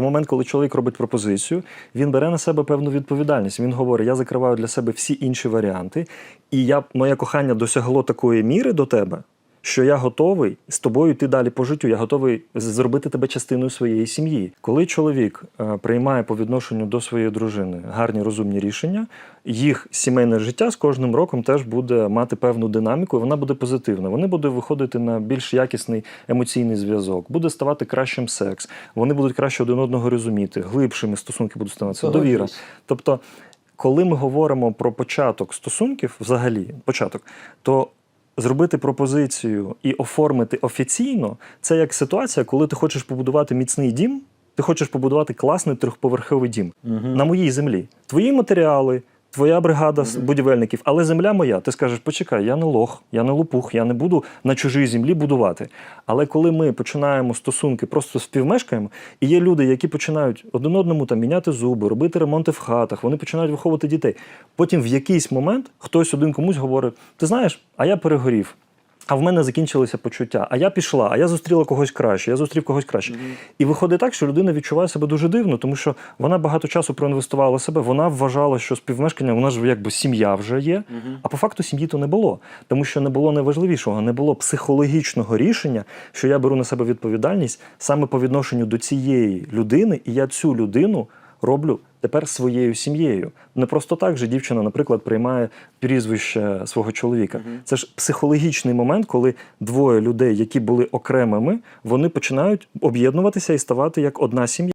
В момент, коли чоловік робить пропозицію, він бере на себе певну відповідальність. Він говорить: я закриваю для себе всі інші варіанти, і я, моє кохання досягло такої міри до тебе, що я готовий з тобою йти далі по життю. Я готовий зробити тебе частиною своєї сім'ї. Коли чоловік е, приймає по відношенню до своєї дружини гарні розумні рішення, їх сімейне життя з кожним роком теж буде мати певну динаміку, і вона буде позитивна. Вони будуть виходити на більш якісний емоційний зв'язок, буде ставати кращим секс. Вони будуть краще один одного розуміти, глибшими стосунки будуть ставатися. Довіра. Тобто, коли ми говоримо про початок стосунків, взагалі, початок, то зробити пропозицію і оформити офіційно це як ситуація, коли ти хочеш побудувати міцний дім, ти хочеш побудувати класний трьохповерховий дім на моїй землі. Твої матеріали. Твоя бригада з будівельників, але земля моя. Ти скажеш, почекай, я не лох, я не лопух, я не буду на чужій землі будувати. Але коли ми починаємо стосунки, просто співмешкаємо, і є люди, які починають один одному там міняти зуби, робити ремонти в хатах, вони починають виховувати дітей. Потім в якийсь момент хтось один комусь говорить: ти знаєш, а я перегорів. А в мене закінчилися почуття. А я пішла, а я зустріла когось краще, я зустрів когось краще. І виходить так, що людина відчуває себе дуже дивно, тому що вона багато часу проінвестувала себе. Вона вважала, що співмешкання, вона ж якби сім'я вже є. А по факту сім'ї то не було, тому що не було найважливішого, не було психологічного рішення, що я беру на себе відповідальність саме по відношенню до цієї людини, і я цю людину роблю тепер своєю сім'єю. Не просто так же дівчина, наприклад, приймає прізвище свого чоловіка. Це ж психологічний момент, коли двоє людей, які були окремими, вони починають об'єднуватися і ставати як одна сім'я.